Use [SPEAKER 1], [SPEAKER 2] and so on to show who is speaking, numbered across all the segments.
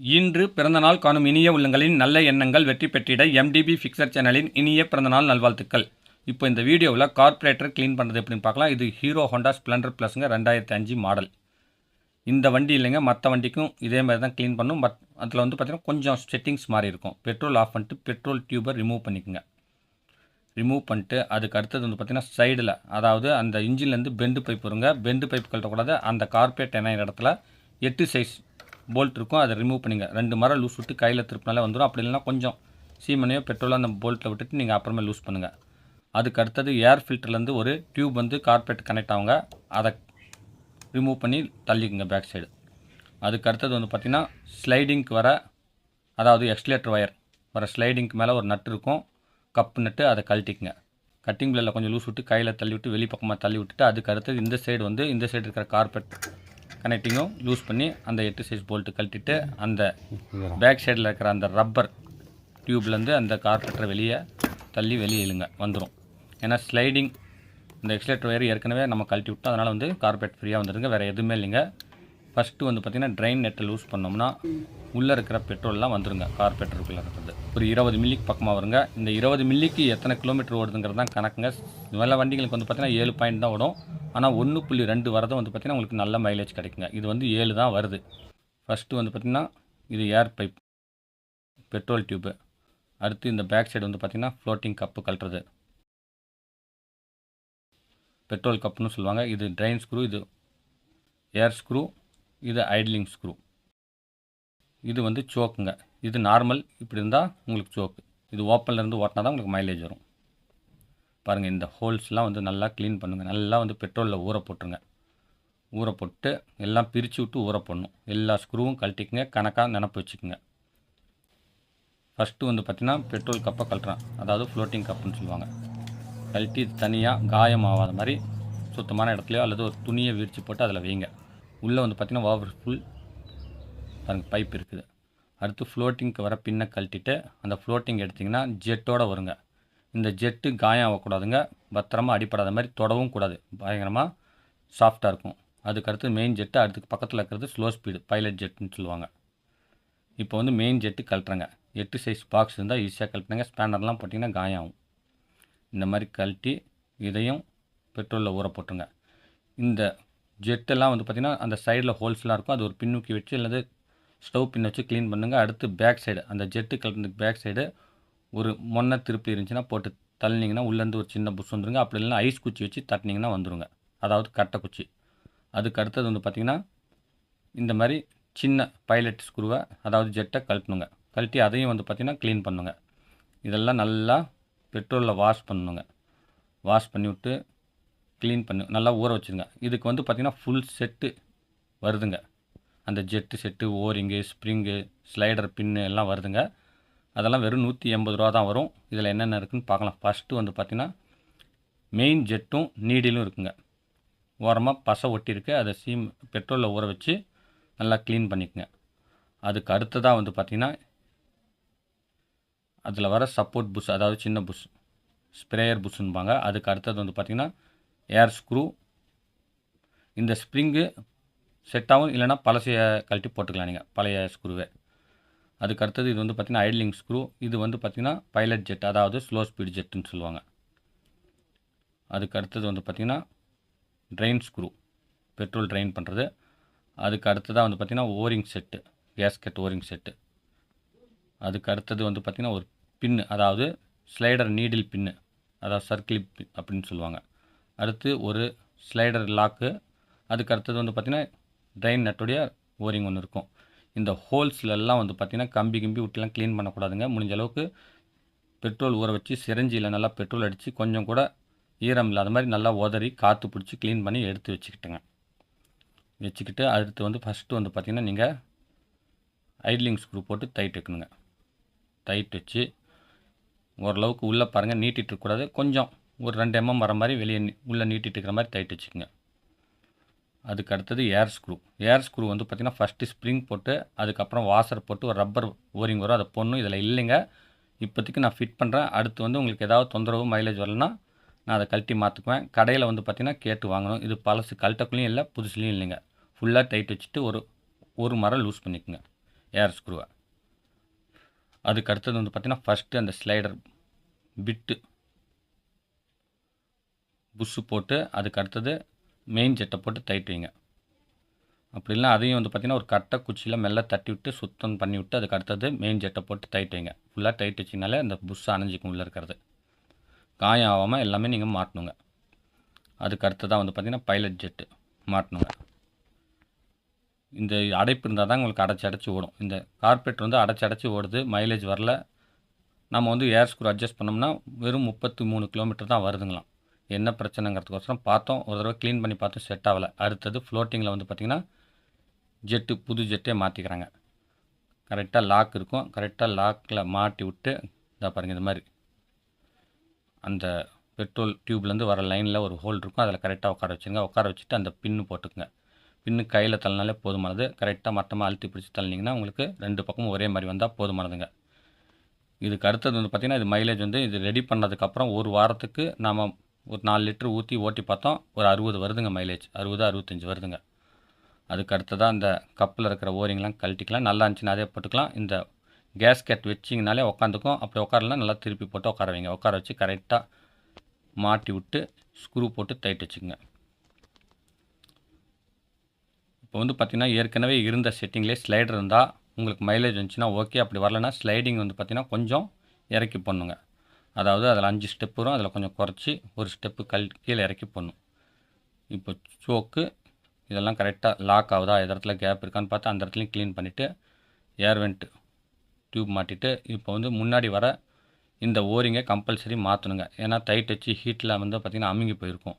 [SPEAKER 1] இன்று பிறந்தநாள் காணும் இனிய உள்ளங்களின் நல்ல எண்ணங்கள் வெற்றி பெற்றிட எம்டிபி ஃபிக்சர் சேனலின் இனிய பிறந்தநாள் நல்வாழ்த்துக்கள். இப்போ இந்த வீடியோவில் கார்ப்பரேட்டர் க்ளீன் பண்ணுறது எப்படின்னு பார்க்கலாம். இது ஹீரோ ஹோண்டா ஸ்ப்ளெண்டர் ப்ளஸ்ங்க ரெண்டாயிரத்தி அஞ்சு மாடல் இந்த வண்டி இல்லைங்க மற்ற வண்டிக்கும் இதே மாதிரி தான் க்ளீன் பண்ணும். பட் அதில் வந்து பார்த்திங்கன்னா கொஞ்சம் செட்டிங்ஸ் மாதிரி இருக்கும். பெட்ரோல் ஆஃப் பண்ணிட்டு பெட்ரோல் டியூபை ரிமூவ் பண்ணிக்கோங்க. ரிமூவ் பண்ணிட்டு அதுக்கு அடுத்தது வந்து பார்த்திங்கன்னா சைடில் அதாவது அந்த இன்ஜின்லேருந்து பெண்டு பைப் வருங்க. பெண்டு பைப் கழட்டக்கூடாது. அந்த கார்பரேட் என்ன இடத்துல எட்டு சைஸ் போல்ட் இருக்கும் அதை ரிமூவ் பண்ணிங்க. ரெண்டு மரம் லூஸ் விட்டு கையில் திருப்பினாலே வந்துடும் அப்படி இல்லைன்னா கொஞ்சம் சீமனையோ பெட்ரோலோ அந்த போல்ட்டில் விட்டுட்டு நீங்கள் அப்புறமே லூஸ் பண்ணுங்கள் அதுக்கு அடுத்தது ஏர் ஃபில்டர்லேருந்து ஒரு டியூப் வந்து கார்பெட் கனெக்ட் ஆகுங்க. அதை ரிமூவ் பண்ணி தள்ளிக்குங்க பேக் சைடு அதுக்கு அடுத்தது வந்து பார்த்திங்கன்னா ஸ்லைடிங்க்கு வர அதாவது எக்ஸ்லேட்டர் ஒயர் வர ஸ்லைடிங்க்கு மேலே ஒரு நட்டு இருக்கும். கப்பு நட்டு அதை கழட்டிக்குங்க. கட்டிங் பிளேடில் கொஞ்சம் லூஸ் விட்டு கையில் தள்ளி விட்டு வெளி பக்கமாக தள்ளி விட்டுட்டு அதுக்கு அடுத்தது இந்த சைடு வந்து இந்த சைடு இருக்கிற கார்பெட் கனெக்டிங்கும் லூஸ் பண்ணி அந்த எட்டு சைஸ் போல்ட்டு கழட்டிட்டு அந்த பேக் சைடில் இருக்கிற அந்த ரப்பர் டியூப்லேருந்து அந்த கார்பெட்டரை வெளியே தள்ளி வெளியே இழுங்க வந்துடும் ஏன்னா ஸ்லைடிங் இந்த எக்ஸ்லேட்டர் ஒயர் ஏற்கனவே நம்ம கழட்டி விட்டோம் அதனால் வந்து கார்பெட் ஃப்ரீயாக வந்துடுங்க வேறு எதுவுமே இல்லைங்க. ஃபஸ்ட்டு வந்து பார்த்திங்கன்னா ட்ரைன் நெட்டை லூஸ் பண்ணோம்னா உள்ளே இருக்கிற பெட்ரோல்லாம் வந்துருங்க கார்பெட்டருக்குள்ளே இருக்கிறது. ஒரு இருபது மில்லிக்கு பக்கமாக வருங்க. இந்த இருபது மில்லிக்கு எத்தனை கிலோமீட்டர் ஓடுதுங்கிறது தான் கணக்குங்க. நல்ல வண்டிகளுக்கு வந்து பார்த்திங்கன்னா ஏழு பாயிண்ட் தான் ஓடும். ஆனால் ஒன்று புள்ளி ரெண்டு வரதும் வந்து பார்த்திங்கன்னா உங்களுக்கு நல்ல மைலேஜ் கிடைக்குங்க. இது வந்து ஏழு தான் வருது. ஃபஸ்ட்டு வந்து பார்த்திங்கன்னா இது ஏர் பைப் பெட்ரோல் டியூப்பு அடுத்து இந்த பேக் சைடு வந்து பார்த்திங்கன்னா ஃப்ளோட்டிங் கப்பு கழட்டுறது. பெட்ரோல் கப்புன்னு சொல்லுவாங்க. இது ட்ரைன் ஸ்க்ரூ இது ஏர் ஸ்க்ரூ இது ஐட்லிங் ஸ்க்ரூ இது வந்து சோக்குங்க இது நார்மல் இப்படி இருந்தால் உங்களுக்கு சோக்கு இது ஓப்பன்லேருந்து ஓட்டினா தான் உங்களுக்கு மைலேஜ் வரும். பாருங்கள் இந்த ஹோல்ஸ்லாம் வந்து நல்லா க்ளீன் பண்ணுங்கள் நல்லா வந்து பெட்ரோலில் ஊற போட்டுருங்க. ஊற போட்டு எல்லாம் பிரித்து விட்டு ஊற போடணும். எல்லா ஸ்க்ரூவும் கழட்டிக்குங்க கணக்காக நினப்பு வச்சுக்கோங்க. ஃபஸ்ட்டு வந்து பார்த்திங்கன்னா பெட்ரோல் கப்பை கழட்டுறேன். அதாவது ஃப்ளோட்டிங் கப்புன்னு சொல்லுவாங்க. கழட்டி இது தனியாக காயம் ஆகாத மாதிரி சுத்தமான இடத்துலையோ அல்லது ஒரு துணியை விரித்து போட்டு அதில் வைங்க. உள்ளே வந்து பார்த்திங்கன்னா ஓவர் ஃபுல் பாருங்கள் பைப் இருக்குது. அடுத்து ஃப்ளோட்டிங்க்கு வர பின்னை கழட்டிட்டு அந்த ஃப்ளோட்டிங் எடுத்திங்கன்னா ஜெட்டோடு வருங்க. இந்த ஜெட்டு காயம் ஆகக்கூடாதுங்க பத்திரமா அடிப்படாத மாதிரி தொடவும் கூடாது. பயங்கரமாக சாஃப்டாக இருக்கும். அதுக்கு அடுத்து மெயின் ஜெட்டு அடுத்து பக்கத்தில் இருக்கிறது ஸ்லோ ஸ்பீடு பைலட் ஜெட்டுன்னு சொல்லுவாங்க. இப்போ வந்து மெயின் ஜெட்டு கழட்டுறங்க. எட்டு சைஸ் பாக்ஸ் இருந்தால் ஈஸியாக கழட்டுங்க ஸ்பேனர்லாம் போட்டிங்கன்னா காயம் ஆகும் இந்த மாதிரி கழட்டி இதையும் பெட்ரோலில் ஊற போட்டுருங்க. இந்த ஜெட்டெல்லாம் வந்து பார்த்திங்கன்னா அந்த சைடில் ஹோல்ஸ்லாம் இருக்கும். அது ஒரு பின்னூக்கி வச்சு அல்லது ஸ்டவ் பின் வச்சு க்ளீன் பண்ணுங்கள் அடுத்து பேக் சைடு அந்த ஜெட்டு கலந்து பேக் சைடு ஒரு மொன்னை திருப்பி இருந்துச்சுன்னா போட்டு தள்ளினீங்கன்னா உள்ளேருந்து ஒரு சின்ன புஷ் வந்துருங்க. அப்படி இல்லைன்னா ஐஸ் குச்சி வச்சு தட்டினீங்கன்னா வந்துருங்க. அதாவது கட்டை குச்சி. அதுக்கு அடுத்தது வந்து பார்த்திங்கன்னா இந்த மாதிரி சின்ன பைலட் ஸ்க்ரூவை அதாவது ஜெட்டை கழட்டணுங்க கழட்டி அதையும் வந்து பார்த்திங்கன்னா க்ளீன் பண்ணுங்க. இதெல்லாம் நல்லா பெட்ரோலில் வாஷ் பண்ணணுங்க. வாஷ் பண்ணி விட்டு க்ளீன் பண்ணி நல்லா ஊற வச்சுருங்க. இதுக்கு வந்து பார்த்திங்கன்னா ஃபுல் செட்டு வருதுங்க. அந்த jet set O ring spring slider pin எல்லாம் வருதுங்க. அதெல்லாம் வெறும் நூற்றி எண்பது ரூபா தான் வரும். இதில் என்னென்ன இருக்குதுன்னு பார்க்கலாம். ஃபஸ்ட்டு வந்து பார்த்திங்கன்னா மெயின் ஜெட்டும் நீடிலும் இருக்குங்க. ஓரமாக பசை ஒட்டியிருக்கு. அதை சீம் பெட்ரோலில் ஊற வச்சு நல்லா க்ளீன் பண்ணிக்கோங்க. அதுக்கு அடுத்ததாக வந்து பார்த்திங்கன்னா அதில் வர சப்போர்ட் புஷ் அதாவது சின்ன புஷ் ஸ்ப்ரேயர் புஷ்ஷுன்பாங்க அதுக்கு அடுத்தது வந்து பார்த்திங்கன்னா ஏர் ஸ்க்ரூ இந்த ஸ்ப்ரிங்கு செட்டாகவும் இல்லைனா பழசைய கழட்டி போட்டுக்கலாம் நீங்கள் பழைய ஸ்க்ரூவே அதுக்கு அடுத்தது இது வந்து பார்த்திங்கன்னா ஐட்லிங் ஸ்க்ரூ இது வந்து பார்த்திங்கன்னா பைலட் ஜெட் அதாவது ஸ்லோ ஸ்பீட் ஜெட்டுன்னு சொல்லுவாங்க. அதுக்கு அடுத்தது வந்து பார்த்திங்கன்னா ட்ரெயின் ஸ்க்ரூ பெட்ரோல் ட்ரெயின் பண்ணுறது அதுக்கு அடுத்ததாக வந்து பார்த்திங்கன்னா O ring set gasket O ring set அதுக்கு அடுத்தது வந்து பார்த்திங்கன்னா ஒரு பின்னு அதாவது ஸ்லைடர் நீடில் பின்னு அதாவது சர்க்கிள் அப்படின்னு சொல்லுவாங்க. அடுத்து ஒரு ஸ்லைடர் லாக்கு அதுக்கு அடுத்தது வந்து பார்த்திங்கன்னா ட்ரெயின் நட்டுடைய ஓரிங் ஒன்று இருக்கும். இந்த ஹோல்ஸ்லெல்லாம் வந்து பார்த்திங்கன்னா கம்பி கிம்பி விட்டுலாம் க்ளீன் பண்ணக்கூடாதுங்க. முடிஞ்ச அளவுக்கு பெட்ரோல் ஊற வச்சு சிரஞ்சியில் நல்லா பெட்ரோல் அடித்து கொஞ்சம் கூட ஈரம் இல்லாத மாதிரி நல்லா உதறி காற்று பிடிச்சி க்ளீன் பண்ணி எடுத்து வச்சுக்கிட்டுங்க. வச்சுக்கிட்டு அடுத்து வந்து ஃபஸ்ட்டு வந்து பார்த்திங்கன்னா நீங்கள் ஐட்லிங் ஸ்க்ரூ போட்டு டைட் வைக்கணுங்க. டைட் வச்சு ஓரளவுக்கு உள்ளே பாருங்கள் நீட்டிகிட்டு இருக்கக்கூடாது. கொஞ்சம் ஒரு ரெண்டு எம்எம் வர மாதிரி வெளியே உள்ளே நீட்டிட்டு இருக்கிற மாதிரி டைட் வச்சுக்கோங்க. அதுக்கு அடுத்தது ஏர் ஸ்க்ரூ ஏர் ஸ்க்ரூ வந்து பார்த்திங்கன்னா ஃபஸ்ட்டு ஸ்ப்ரிங் போட்டு அதுக்கப்புறம் வாசர் போட்டு ஒரு ரப்பர் ஓரிங் வரும். அதை பொண்ணும் இதில் இல்லைங்க. இப்போதைக்கு நான் ஃபிட் பண்ணுறேன் அடுத்து வந்து உங்களுக்கு ஏதாவது தொந்தரவு மைலேஜ் வரலன்னா நான் அதை கழட்டி மாற்றுக்குவேன் கடையில் வந்து பார்த்திங்கன்னா கேட்டு வாங்கணும். இது பழசு கழட்டக்குள்ளேயும் இல்லை புதுசுலேயும் இல்லைங்க. ஃபுல்லாக டைட் வச்சுட்டு ஒரு ஒரு மரம் லூஸ் பண்ணிக்கோங்க ஏர் ஸ்க்ரூவை அதுக்கு அடுத்தது வந்து பார்த்திங்கன்னா ஃபஸ்ட்டு அந்த ஸ்லைடர் பிட்டு புஷ்ஷு போட்டு அதுக்கு அடுத்தது மெயின் ஜெட்டை போட்டு டைட் வைங்க. அப்படி இல்லை அதையும் வந்து பார்த்திங்கன்னா ஒரு கட்டை குச்சியில் மெல்ல தட்டி விட்டு சுத்தம் பண்ணி விட்டு அதுக்கு அடுத்தது மெயின் ஜெட்டை போட்டு டைட் வைங்க. ஃபுல்லாக டைட் வச்சிங்கனாலே அந்த புஷ் அணைஞ்சிக்கும் உள்ளே இருக்கிறது. காயம் ஆகாமல் எல்லாமே நீங்கள் மாட்டணுங்க. அதுக்கு அடுத்ததாக வந்து பார்த்திங்கன்னா பைலட் ஜெட்டு மாட்டணுங்க. இந்த அடைப்பு இருந்தால் தான் உங்களுக்கு அடைச்சி அடைச்சி ஓடும். இந்த கார்பெட் வந்து அடைச்சி அடைச்சி ஓடுது மைலேஜ் வரல. நம்ம வந்து ஏர் ஸ்க்ரூ அட்ஜஸ்ட் பண்ணோம்னா வெறும் முப்பத்தி மூணு கிலோமீட்டர் தான் வருதுங்களாம். என்ன பிரச்சனைங்கிறதுக்கோசரம் பார்த்தோம். ஒரு தடவை க்ளீன் பண்ணி பார்த்தோம் செட் ஆகலை. அடுத்தது ஃப்ளோட்டிங்கில் வந்து பார்த்திங்கன்னா ஜெட்டு புது ஜெட்டே மாற்றிக்கிறாங்க கரெக்டாக லாக் இருக்கும். கரெக்டாக லாக்கில் மாட்டி விட்டு இதாக பாருங்கள் இந்த மாதிரி. அந்த பெட்ரோல் டியூப்லேருந்து வர லைனில் ஒரு ஹோல் இருக்கும். அதில் கரெக்டாக உட்கார வச்சுருங்க. உட்கார வச்சுட்டு அந்த பின்னு போட்டுக்குங்க. பின்னு கையில் தள்ளினாலே போதுமானது. கரெக்டாக மட்டமாக அழுத்தி பிடிச்சி தள்ளினீங்கன்னா உங்களுக்கு ரெண்டு பக்கமும் ஒரே மாதிரி வந்தால் போதுமானதுங்க. இதுக்கு அடுத்தது வந்து பார்த்திங்கன்னா இது மைலேஜ் வந்து இது ரெடி பண்ணதுக்கப்புறம் ஒரு வாரத்துக்கு நாம் ஒரு நாலு லிட்டர் ஊற்றி ஓட்டி பார்த்தோம். ஒரு அறுபது வருதுங்க மைலேஜ் அறுபது அறுபத்தஞ்சி வருதுங்க. அதுக்கு அடுத்ததாக அந்த கப்பில் இருக்கிற ஓரிங்லாம் கழட்டிக்கலாம். நல்லா இருந்துச்சுன்னா அதே போட்டுக்கலாம். இந்த கேஸ் கட் வச்சிங்கனாலே உட்காந்துக்கும் அப்படி உட்காரலாம் நல்லா திருப்பி போட்டு உட்கார வைங்க. உட்கார வச்சு கரெக்டாக மாட்டி விட்டு ஸ்க்ரூ போட்டு தைட்டு வச்சுக்கோங்க. இப்போ வந்து பார்த்திங்கன்னா ஏற்கனவே இருந்த செட்டிங்லேயே ஸ்லைடர் இருந்தால் உங்களுக்கு மைலேஜ் வந்துச்சுன்னா ஓகே அப்படி வரலன்னா ஸ்லைடிங் வந்து பார்த்திங்கன்னா கொஞ்சம் இறக்கி பண்ணுங்க அதாவது அதில் அஞ்சு ஸ்டெப் வரும். அதில் கொஞ்சம் குறைச்சி ஒரு ஸ்டெப்பு கல் கீழே இறக்கி பண்ணும் இப்போ சோக்கு இதெல்லாம் கரெக்டாக லாக் ஆகுதா? எந்த இடத்துல கேப் இருக்கான்னு பார்த்து அந்த இடத்துலையும் க்ளீன் பண்ணிவிட்டு ஏர் வெண்ட் டியூப் மாட்டிட்டு இப்போ வந்து முன்னாடி வர இந்த ஓரிங்கை கம்பல்சரி மாற்றணுங்க ஏன்னா டைட் வச்சு ஹீட்டில் வந்து பார்த்திங்கன்னா அமுங்கி போயிருக்கும்.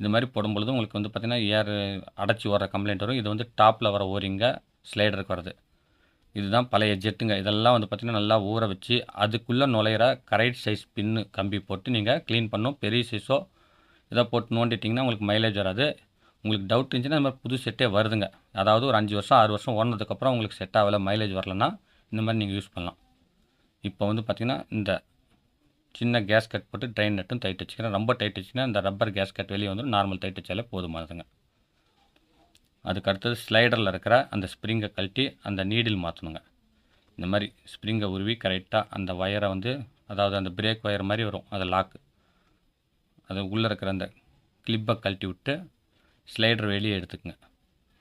[SPEAKER 1] இந்த மாதிரி போடும்பொழுது உங்களுக்கு வந்து பார்த்திங்கன்னா ஏர் அடைச்சி வர கம்ப்ளைண்ட் வரும். இது வந்து டாப்பில் வர ஓரிங்க ஸ்லைடருக்கு வருது இதுதான் பழைய ஜெட்டுங்க. இதெல்லாம் வந்து பார்த்திங்கன்னா நல்லா ஊற வச்சு அதுக்குள்ளே நுழையிற கரெக்ட் சைஸ் பின்னு கம்பி போட்டு நீங்கள் க்ளீன் பண்ணும். பெரிய சைஸோ இதை போட்டு நோண்டிட்டிங்கன்னா உங்களுக்கு மைலேஜ் வராது. உங்களுக்கு டவுட் இருந்துச்சுன்னா இந்த மாதிரி புது செட்டே வருதுங்க. அதாவது ஒரு அஞ்சு வருஷம் ஆறு வருஷம் ஓடினதுக்கப்புறம் உங்களுக்கு செட் ஆகலை மைலேஜ் வரலன்னா இந்த மாதிரி நீங்கள் யூஸ் பண்ணலாம். இப்போ வந்து பார்த்திங்கன்னா இந்த சின்ன கேஸ் கட் போட்டு ட்ரெயின் நட்டும் டைட் வச்சுக்கிறேன். ரொம்ப டைட் வச்சுன்னா இந்த ரப்பர் கேஸ் கட் வெளியே வந்து நார்மல் டைட் வச்சாலே போதுமானதுங்க. அதுக்கு அடுத்தது ஸ்லைடரில் இருக்கிற அந்த ஸ்ப்ரிங்கை கழட்டி அந்த நீடில் மாற்றணுங்க இந்த மாதிரி ஸ்ப்ரிங்கை உருவி கரெக்டாக அந்த ஒயரை வந்து அதாவது அந்த பிரேக் ஒயர் மாதிரி வரும் அது லாக்கு அது உள்ளே இருக்கிற அந்த கிளிப்பை கழட்டி விட்டு ஸ்லைடர் வெளியே எடுத்துக்கங்க.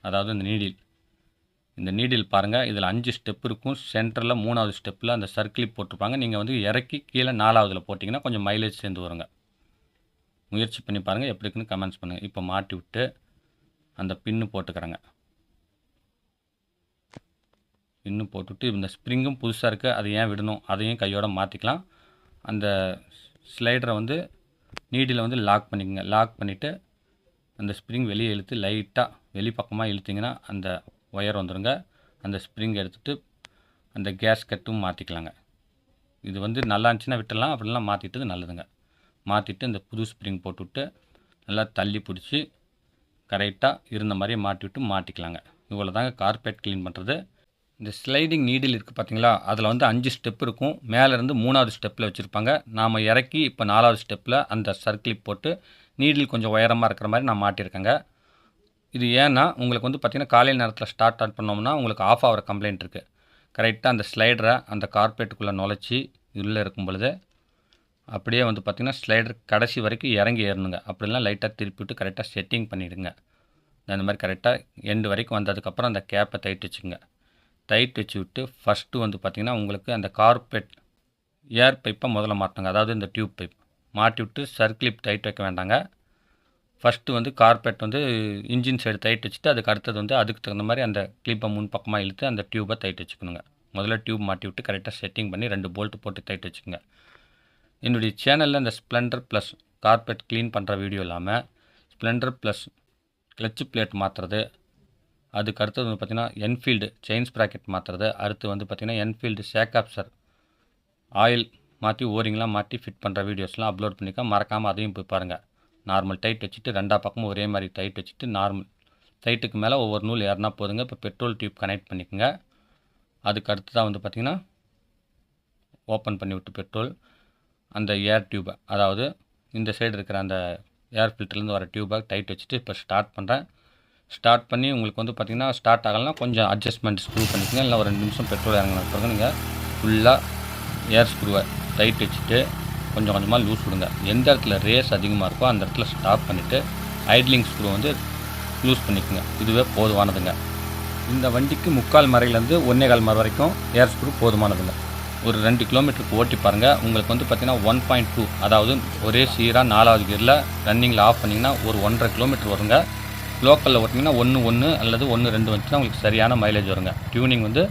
[SPEAKER 1] அதாவது இந்த நீடில் இந்த நீடில் பாருங்கள் இதில் அஞ்சு ஸ்டெப் இருக்கும். சென்டரில் மூணாவது ஸ்டெப்பில் அந்த சர்க்கிளிப் போட்டிருப்பாங்க. நீங்கள் வந்து இறக்கி கீழே நாலாவதில் போட்டிங்கன்னா கொஞ்சம் மைலேஜ் சேர்ந்து வருங்க. முயற்சி பண்ணி பாருங்கள் எப்படி இருக்குன்னு கமெண்ட்ஸ் பண்ணுங்கள் இப்போ மாட்டி விட்டு அந்த பின்னு போட்டுக்கிறேங்க. பின்னு போட்டுவிட்டு இந்த ஸ்ப்ரிங்கும் புதுசாக இருக்குது அதை ஏன் விடணும்? அதையும் கையோடு மாற்றிக்கலாம் அந்த ஸ்லைடரை வந்து நீடில் வந்து லாக் பண்ணிக்கோங்க. லாக் பண்ணிவிட்டு அந்த ஸ்ப்ரிங் வெளியே இழுத்து லைட்டாக வெளி பக்கமாக இழுத்திங்கன்னா அந்த ஒயர் வந்துடுங்க அந்த ஸ்ப்ரிங் எடுத்துகிட்டு அந்த கேஸ் கட்டும் மாற்றிக்கலாங்க இது வந்து நல்லா இருந்துச்சுன்னா விட்டுடலாம். அப்படிலாம் மாற்றிட்டது நல்லதுங்க. மாற்றிட்டு இந்த புது ஸ்ப்ரிங் போட்டுவிட்டு நல்லா தள்ளி பிடிச்சி கரெக்டாக இருந்த மாதிரியே மாட்டி விட்டு மாட்டிக்கலாங்க. இவ்வளோ தாங்க கார்பெட் க்ளீன் பண்ணுறது இந்த ஸ்லைடிங் நீடில் இருக்குது பார்த்தீங்களா அதில் வந்து அஞ்சு ஸ்டெப் இருக்கும். மேலேருந்து மூணாவது ஸ்டெப்பில் வச்சுருப்பாங்க. நாம் இறக்கி இப்போ நாலாவது ஸ்டெப்பில் அந்த சர்க்கிளிப் போட்டு நீடில் கொஞ்சம் உயரமாக இருக்கிற மாதிரி நான் மாட்டியிருக்கேங்க. இது ஏன்னா உங்களுக்கு வந்து பார்த்திங்கன்னா காலையில் நேரத்தில் ஸ்டார்ட் ஆட் பண்ணோம்னா உங்களுக்கு ஆஃப் ஆகிற கம்ப்ளைண்ட் இருக்குது கரெக்டாக அந்த ஸ்லைடரை அந்த கார்பெட்டுக்குள்ளே நுழைச்சி உள்ளே இருக்கும் பொழுது அப்படியே வந்து பார்த்திங்கன்னா ஸ்லைடர் கடைசி வரைக்கும் இறங்கி ஏறணுங்க. அப்படிலாம் லைட்டாக திருப்பிவிட்டு கரெக்டாக செட்டிங் பண்ணிவிடுங்க அந்த மாதிரி கரெக்டாக எண்டு வரைக்கும் வந்ததுக்கப்புறம் அந்த கேப்பை தைட்டு வச்சுங்க. தைட்டு வச்சு விட்டு ஃபஸ்ட்டு வந்து பார்த்திங்கன்னா உங்களுக்கு அந்த கார்பெட் ஏர் பைப்பை முதல்ல மாட்டணுங்க அதாவது இந்த டியூப் பைப் மாட்டி விட்டு சர்க்கிளிப் டைட் வைக்க வேண்டாங்க. ஃபஸ்ட்டு வந்து கார்பெட் வந்து இன்ஜின் சைடு டைட் வச்சுட்டு அதுக்கு அடுத்தது வந்து அதுக்கு தகுந்த மாதிரி அந்த கிளிப்பை முன் பக்கமாக இழுத்து அந்த டியூப்பை டைட் வச்சுக்கணுங்க. முதல்ல டியூப் மாட்டி விட்டு கரெக்டாக செட்டிங் பண்ணி ரெண்டு போல்ட்டு போட்டு டைட் வச்சுக்கோங்க. என்னுடைய சேனலில் இந்த ஸ்ப்ளெண்டர் ப்ளஸ் கார்பெட் க்ளீன் பண்ணுற வீடியோ இல்லாமல் ஸ்ப்ளெண்டர் ப்ளஸ் கிளச்சு பிளேட் மாற்றுறது அதுக்கு அடுத்தது வந்து பார்த்திங்கன்னா என்ஃபீல்டு செயின் ஸ்ப்ராக்கெட் மாற்றுறது அடுத்து வந்து பார்த்திங்கன்னா என்ஃபீல்டு ஷேக்காப்சர் ஆயில் மாற்றி ஓரிங்லாம் மாற்றி ஃபிட் பண்ணுற வீடியோஸ்லாம் அப்லோட் பண்ணிக்க மறக்காமல் அதையும் போய் பாருங்கள் நார்மல் டைட் வச்சுட்டு ரெண்டா பக்கமும் ஒரே மாதிரி டைட் வச்சுட்டு நார்மல் டைட்டுக்கு மேலே ஒவ்வொரு நூல் ஏறினா போதுங்க. இப்போ பெட்ரோல் டியூப் கனெக்ட் பண்ணிக்கோங்க. அதுக்கு அடுத்து தான் வந்து பார்த்திங்கன்னா ஓப்பன் பண்ணி விட்டு பெட்ரோல் அந்த ஏர் டியூபை அதாவது இந்த சைடு இருக்கிற அந்த ஏர் ஃபில்டர்லேருந்து வர டியூபை டைட் வச்சுட்டு இப்போ ஸ்டார்ட் பண்ணுறேன் ஸ்டார்ட் பண்ணி உங்களுக்கு வந்து பார்த்திங்கன்னா ஸ்டார்ட் ஆகலைன்னா கொஞ்சம் அட்ஜஸ்ட்மெண்ட் ஸ்க்ரூ பண்ணிக்கங்க. இல்லை ஒரு ரெண்டு நிமிஷம் பெட்ரோல் இறங்கின பிறகு நீங்கள் ஃபுல்லாக ஏர் ஸ்க்ரூவை டைட் வச்சுட்டு கொஞ்சம் கொஞ்சமாக லூஸ் விடுங்க. எந்த இடத்துல ரேஸ் அதிகமாக இருக்கோ அந்த இடத்துல ஸ்டாப் பண்ணிவிட்டு ஐட்லிங் ஸ்க்ரூ வந்து லூஸ் பண்ணிக்கோங்க. இதுவே போதுமானதுங்க. இந்த வண்டிக்கு முக்கால் மறையிலேருந்து ஒன்றே கால் மறை வரைக்கும் ஏர் ஸ்க்ரூ போதுமானதுங்க. ஒரு ரெண்டு கிலோமீட்டருக்கு ஓட்டி பாருங்கள் உங்களுக்கு வந்து பார்த்தீங்கன்னா ஒன் பாயிண்ட் டூ அதாவது ஒரே சீராக நாலாவது கியரில் ரன்னிங்கில் ஆஃப் பண்ணிங்கன்னா ஒரு ஒன்றரை கிலோமீட்டர் வருங்க. லோக்கலில் ஓட்டிங்கன்னா ஒன்று ஒன்று அல்லது ஒன்று ரெண்டு வந்துச்சுன்னா உங்களுக்கு சரியான மைலேஜ் வருங்க. டியூனிங் வந்து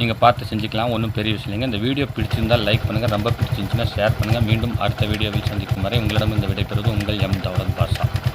[SPEAKER 1] நீங்கள் பார்த்து செஞ்சுக்கலாம் ஒன்றும் பெரிய விஷயம் இல்லைங்க. இந்த வீடியோ பிடிச்சிருந்தால் லைக் பண்ணுங்கள் ரொம்ப பிடிச்சிருந்துச்சுன்னா ஷேர் பண்ணுங்கள் மீண்டும் அடுத்த வீடியோவில் சந்திக்கும் வரை உங்களிடம் இந்த விடைபெறுவது உங்கள் எம் தவளன் பாஷா.